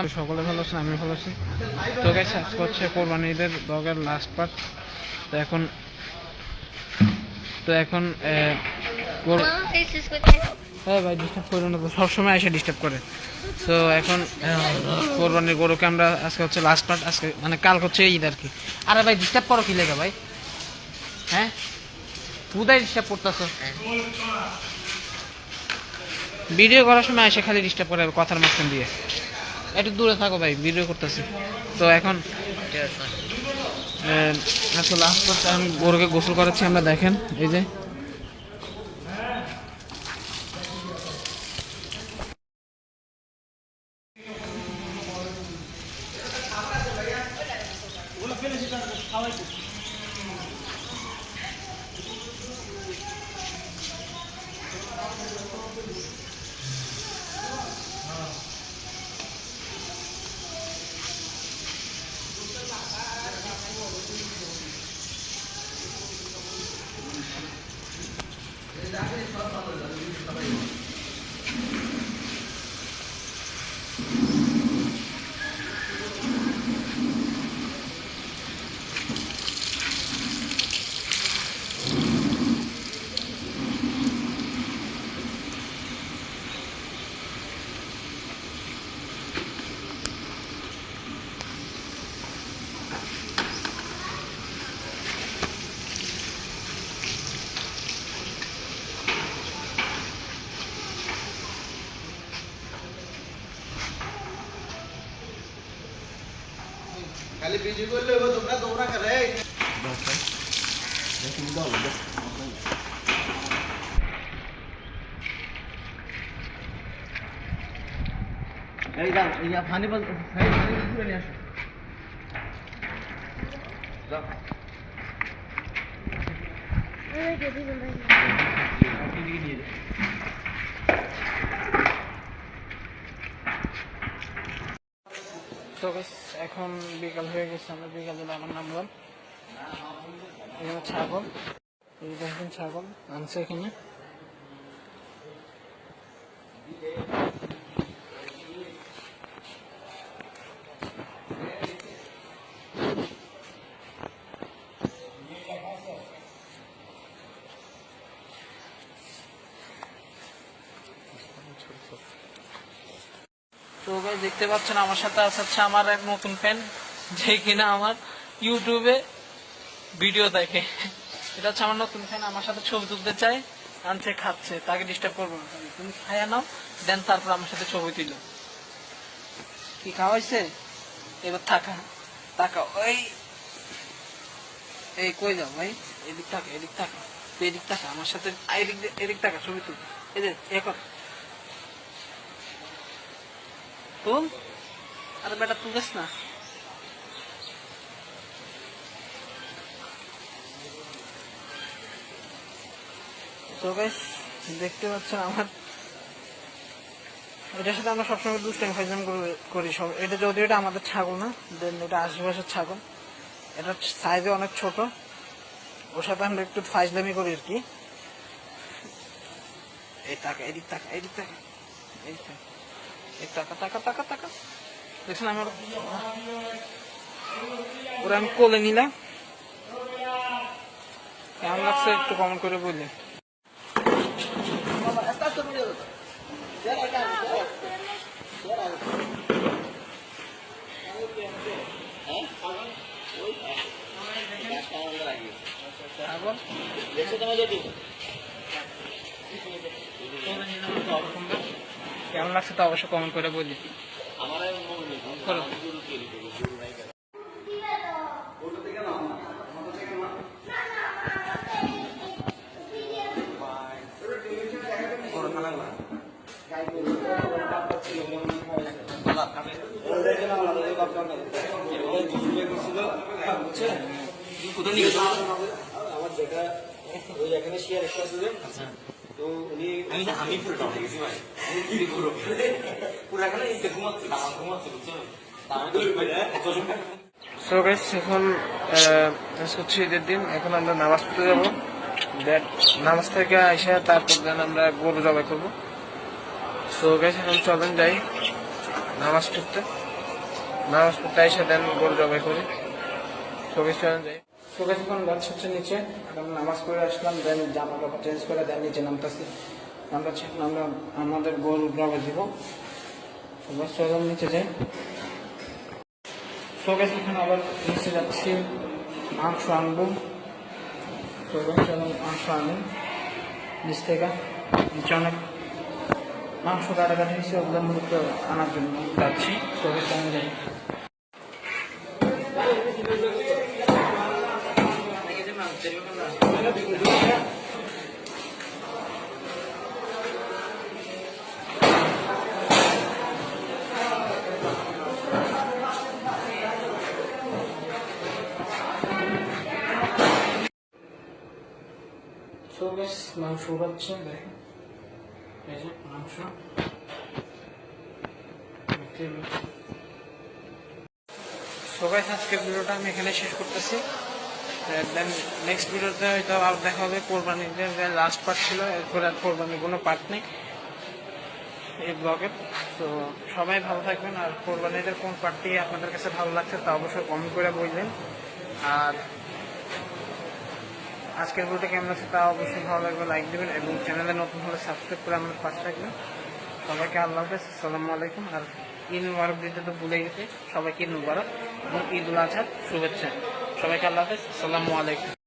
আমি সকলে ভালো আছেন আমি ভালো আছি। তো গাইস আজকে হচ্ছে কোরবানি ঈদের ব্লগের লাস্ট পার্ট তো এখন তো এখন হ্যাঁ ভাই ডিস্টার্ব করে না তো সবসময় এসে ডিস্টার্ব করে। তো এখন কোরবানির গরুকে আমরা আজকে হচ্ছে লাস্ট পার্ট আজকে মানে কাল হচ্ছে ঈদ আর কি। আরে ভাই ডিস্টার্ব করো কি লেগে ভাই? হ্যাঁ? উদয় ডিস্টার্ব করতেছো? ভিডিও করার সময় এসে খালি ডিস্টার্ব করে কথার মাঝখান দিয়ে। একটু দূরে থাকো ভাই ভিডিও করতেছি। তো এখন পার্ট আমি গরুকে গোসল করাচ্ছি, আমরা দেখেন, এই যে। খালি বিজি করলে হইব তোমরা তোমরা করে এই! যাও এই পানি বল পানি ঘুরে নিয়ে আসো। যাও। এদিকে নিয়ে যাও তো এখন বিকাল হয়ে গেছে, আমরা বিকাল বেলা আমার নামলাম এখানে ছাগল। এই দেখেন ছাগল, আনছে এখানে। তো ভাই, দেখতে পাচ্ছেন আমার সাথে আছে হচ্ছে আমার এক নতুন ফ্যান যে কিনা আমার ইউটিউবে ভিডিও দেখে। এটা হচ্ছে আমার নতুন ফ্যান আমার সাথে ছবি তুলতে চায়, আনছে, খাচ্ছে, তাকে ডিস্টার্ব করব না। তুমি খাইয়া নাও দেন তারপর আমার সাথে ছবি তুলো। কি খাওয়া হয়েছে এবার থাকা তাকা ওই, এই কই যাও ভাই? এদিক থাকা এদিক থাকা এদিক থাকা, আমার সাথে এদিক এদিক থাকা, ছবি তুল। এদের এ কর। তুল। আরে বেটা, তুলিস না। তো গাইস দেখতে পাচ্ছেন আমার এটার সাথে আমরা সবসময় দুষ্টাইম ফাইজাম করি সব। এটা যদিও এটা আমাদের ছাগল না, দেন এটা আশেপাশের ছাগল। এটা সাইজে অনেক ছোট। ওর সাথে আমরা একটু ফাইজলামি করি আর কি। এই টাকা এদিক টাকা এদিক টাকা এদিক টাকা টাকা টাকা টাকা টাকা দেখছেন আমার ওরা আমি কোলে নিলাম কেমন লাগছে একটু কমেন্ট করে বললি ছাগল কেমন লাগছে তো অবশ্যই কমেন্ট করে বললি করো। আমার যেটা ওই এখানে শেয়ার একটা তো উনি আমি না আমি পুরো গেছি ভাই। সো গাইস এখন হচ্ছে ঈদের দিন, এখন আমরা নামাজ পড়তে যাব। দেন নামাজ থেকে এসে তারপর দেন আমরা গরু জবাই করব। সো গাইস এখন চলেন যাই নামাজ পড়তে। নামাজ পড়তে এসে দেন গরু জবাই করি। শোকেশ চলেন যাই। শোকেশ এখন যাচ্ছে হচ্ছে নিচে। নামাজ পড়ে আসলাম দেন জামা কাপড় চেঞ্জ করে দেন নিচে নামতেছি। আমরা আমরা আমাদের গরু জবাই দিব। শোকেশ চলে নিচে যাই। শোকেশ এখন আবার নিচে যাচ্ছি, মাংস আনব। শোকেশ চলে মাংস আনি। নিচ থেকে নিচে অনেক মাংস কাটাকাটি হয়েছে, ওগুলো মূলত আনার জন্য যাচ্ছি। শোকেশ চলে যাই। শোকেশ মাংস উড়াচ্ছে দেখেন মাংস। সবাই আজকের ভিডিওটা আমি এখানে শেষ করতেছি। দেন নেক্সট ভিডিওতে হয়তো আর দেখা হবে কোরবানির লাস্ট পার্ট ছিল। এরপর আর কোরবানির কোনো পার্ট নেই এই ব্লগের তো সবাই ভালো থাকবেন। আর কোরবানিদের কোন পার্টটি আপনাদের কাছে ভালো লাগছে তা অবশ্যই কমেন্ট করে বলবেন। আর আজকের ভিডিওটা কেমন আছে তা অবশ্যই ভালো লাগবে লাইক দেবেন এবং চ্যানেলে নতুন হলে সাবস্ক্রাইব করে আমাদের পাশে থাকবেন। সবাইকে আল্লাহ হাফেজ, আসসালামু আলাইকুম। আর ঈদ মুবারক দিতে তো ভুলে গেছে। সবাইকে ঈদ মুবারক এবং ঈদ উল আজহার শুভেচ্ছা। সবাইকে আল্লাহ হাফেজ, আসসালামু আলাইকুম।